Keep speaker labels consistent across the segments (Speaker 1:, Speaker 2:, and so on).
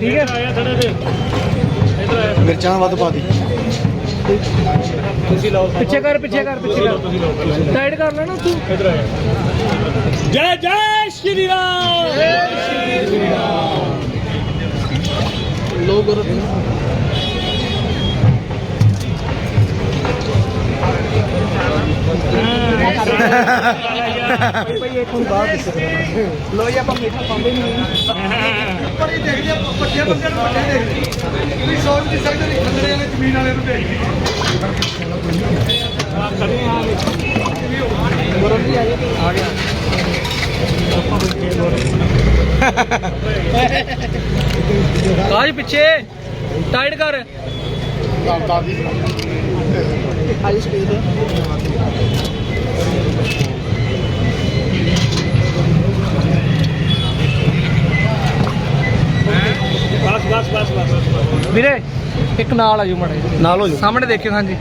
Speaker 1: ਠੀਕ ਹੈ?
Speaker 2: ਆਇਆ ਥੜੇ ਤੇ ਇਧਰ ਆਇਆ
Speaker 3: ਮਿਰਚਾਂ ਵੱਧ ਪਾ ਦੀ।
Speaker 2: ਤੁਸੀਂ ਲਾਓ
Speaker 1: ਪਿੱਛੇ ਕਰ ਪਿੱਛੇ ਕਰ ਪਿੱਛੇ ਕਰ। ਸਾਈਡ ਕਰ ਲੈਣਾ ਤੂੰ।
Speaker 2: ਇਧਰ ਆਇਆ ਜੈ। ਜੈ ਸ਼੍ਰੀ ਰਾਮ।
Speaker 1: ਲੋਕ ਭਾਈ ਭਾਈ ਇੱਕ ਹੁਣ ਬਾਹਰ ਦਿਸ ਰਿਹਾ ਲੋ ਜੀ ਆਪਾਂ ਮੀਠਾ ਪਾਉਂਦੇ ਨਹੀਂ
Speaker 4: ਪਰ ਇਹ ਦੇਖਦੇ ਆ ਵੱਡੇ ਬੰਦੇ ਨੂੰ ਵੱਡੇ ਦੇਖਦੇ ਤੁਸੀਂ ਸੋਚ ਨਹੀਂ ਸਕਦੇ ਨਹੀਂ ਖੰਡਰੇ ਵਾਲੇ ਜ਼ਮੀਨ ਵਾਲੇ ਨੂੰ ਦੇਖਦੇ
Speaker 1: ਆ ਗਿਆ ਕਾਜ ਪਿੱਛੇ ਟਾਈਟ ਕਰ। ਸਪੀਡ
Speaker 2: ਬਸ ਬਸ ਬਸ
Speaker 1: ਵੀਰੇ ਇੱਕ ਨਾਲ ਆਜੋ ਮੜੇ
Speaker 3: ਨਾਲ ਹੋ ਜਾ
Speaker 1: ਸਾਹਮਣੇ ਦੇਖਿਓ ਹਾਂਜੀ।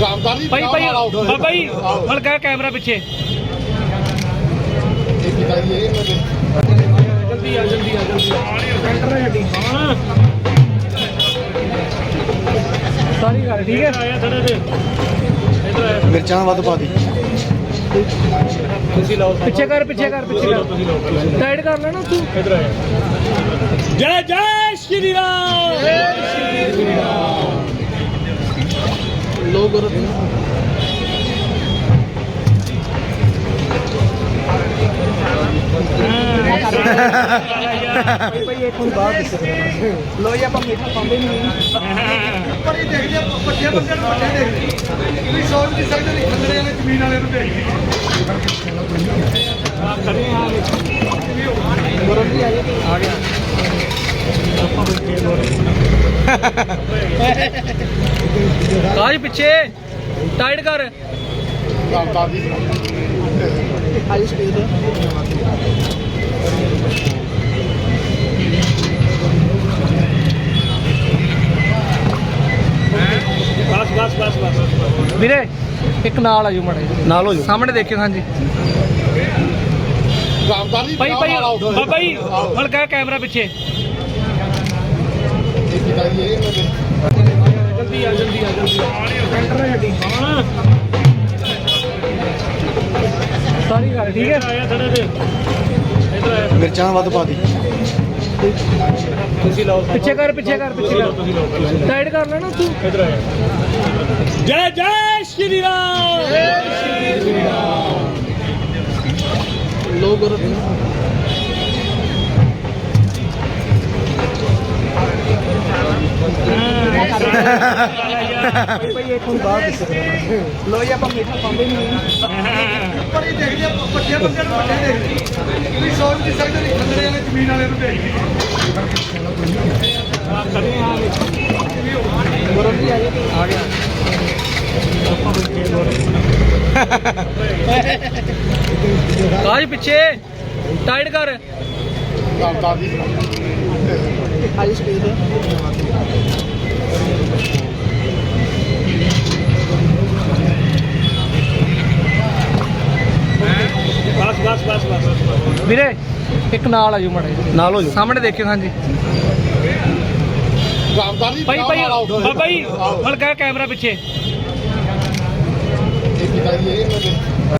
Speaker 3: ਗਾਮਦਾਰੀ
Speaker 1: ਭਾਈ ਭਾਈ ਬਾਬਾ ਜੀ ਹਲਕਾ ਕੈਮਰਾ ਪਿੱਛੇ। ਜਲਦੀ ਆ ਜਲਦੀ ਆ ਜਲਦੀ ਸੈਂਟਰ ਹੈ ਗੱਡੀ।
Speaker 2: ਹਾਂ
Speaker 1: ਸਾਰੀ ਗੱਲ ਠੀਕ ਹੈ?
Speaker 2: ਆਇਆ ਥੜੇ ਤੇ
Speaker 3: ਮਿਰਚਾਂ ਵੱਧ ਪਾ ਦੀ।
Speaker 2: ਤੁਸੀਂ ਲਾਓ
Speaker 1: ਪਿੱਛੇ ਕਰ ਪਿੱਛੇ ਕਰ ਪਿੱਛੇ ਕਰ। ਸਾਈਡ ਕਰ ਲੈਣਾ ਤੂੰ।
Speaker 2: ਇਧਰ ਆਇਆ ਜੈ। ਜੈ ਸ਼੍ਰੀ ਰਾਮ।
Speaker 1: ਲੋਕ ਭਾਈ ਭਾਈ ਇੱਕ ਹੁਣ ਬਾਹਰ ਦਿਸ ਲੋ ਜੀ ਆਪਾਂ ਮੀਠਾ ਪਾਉਂਦੇ ਨਹੀਂ
Speaker 4: ਪਰ ਇਹ ਦੇਖਦੇ ਆ ਵੱਡੇ ਬੰਦੇ ਨੂੰ ਵੱਡੇ ਦੇਖਦੇ ਤੁਸੀਂ ਸੋਚ ਨਹੀਂ ਸਕਦੇ ਨਹੀਂ ਖੰਡਰੇ ਵਾਲੇ ਜ਼ਮੀਨ ਵਾਲੇ ਨੂੰ ਦੇਖਦੇ
Speaker 1: ਆ ਗਿਆ ਕਾਜ ਪਿੱਛੇ, ਟਾਈਟ ਕਰ। ਆਈ ਸਪੀਡ ਵੀਰੇ ਇੱਕ ਨਾਲ ਆਜੋ ਮੜੇ
Speaker 3: ਨਾਲ ਹੋ ਜਾ
Speaker 1: ਸਾਹਮਣੇ ਦੇਖਿਓ ਹਾਂਜੀ।
Speaker 3: ਗਾਮਦਾਰੀ
Speaker 1: ਭਾਈ ਭਾਈ ਬਾਬਾ ਜੀ ਹਲਕਾ ਕੈਮਰਾ ਪਿੱਛੇ। ਜਲਦੀ ਆ ਜਲਦੀ ਆ ਜਲਦੀ ਸੈਂਟਰ ਹੈ ਗੱਡੀ
Speaker 2: ਹਾਂ
Speaker 1: ਸਾਰੀ ਗੱਲ ਠੀਕ ਹੈ?
Speaker 2: ਆਇਆ ਥੜੇ ਤੇ ਇਧਰ ਆਇਆ
Speaker 3: ਮਿਰਚਾਂ ਵੱਧ ਪਾ ਦੀ।
Speaker 2: ਤੁਸੀਂ ਲਾਓ
Speaker 1: ਪਿੱਛੇ ਕਰ ਪਿੱਛੇ ਕਰ ਪਿੱਛੇ ਕਰ।
Speaker 2: ਤੁਸੀਂ ਲਾਓ
Speaker 1: ਸਾਈਡ ਕਰ ਲੈਣਾ ਤੂੰ।
Speaker 2: ਇਧਰ ਆਇਆ ਜੈ। ਜੈ ਸ਼੍ਰੀ ਰਾਮ।
Speaker 1: ਲੋਕ ਭਾਈ ਭਾਈ ਇੱਕ ਹੁਣ ਬਾਹਰ ਦਿਸ ਰਿਹਾ। ਲੋ ਜੀ ਆਪਾਂ ਮੀਠਾ ਪਾਉਂਦੇ ਨਹੀਂ।
Speaker 4: ਇਹ ਦੇਖਦੇ ਆ ਵੱਡੇ ਬੰਦੇ ਨੂੰ ਵੱਡੇ ਦੇਖਦੇ ਤੁਸੀਂ ਸੋਚ ਨਹੀਂ ਸਕਦੇ ਨਹੀਂ ਖੰਡਰੇ ਵਾਲੇ ਜ਼ਮੀਨ ਵਾਲੇ ਨੂੰ ਦੇਖਦੇ
Speaker 1: ਆ ਗਿਆ ਕਾਜ ਪਿੱਛੇ ਟਾਈਟ ਕਰ।
Speaker 3: ਗਾਮਦਾਰੀ
Speaker 1: ਆਈ ਸਪੀਡ
Speaker 2: ਬਸ ਬਸ ਬਸ ਬਸ
Speaker 1: ਵੀਰੇ ਇੱਕ ਨਾਲ ਆਜੋ ਮੜੇ
Speaker 3: ਨਾਲ ਹੋ ਜਾ
Speaker 1: ਸਾਹਮਣੇ ਦੇਖਿਓ ਹਾਂਜੀ।
Speaker 3: ਗਾਮਦਾਰੀ
Speaker 1: ਭਾਈ ਭਾਈ ਬਾਬਾ ਜੀ ਹਲਕਾ ਕੈਮਰਾ ਪਿੱਛੇ।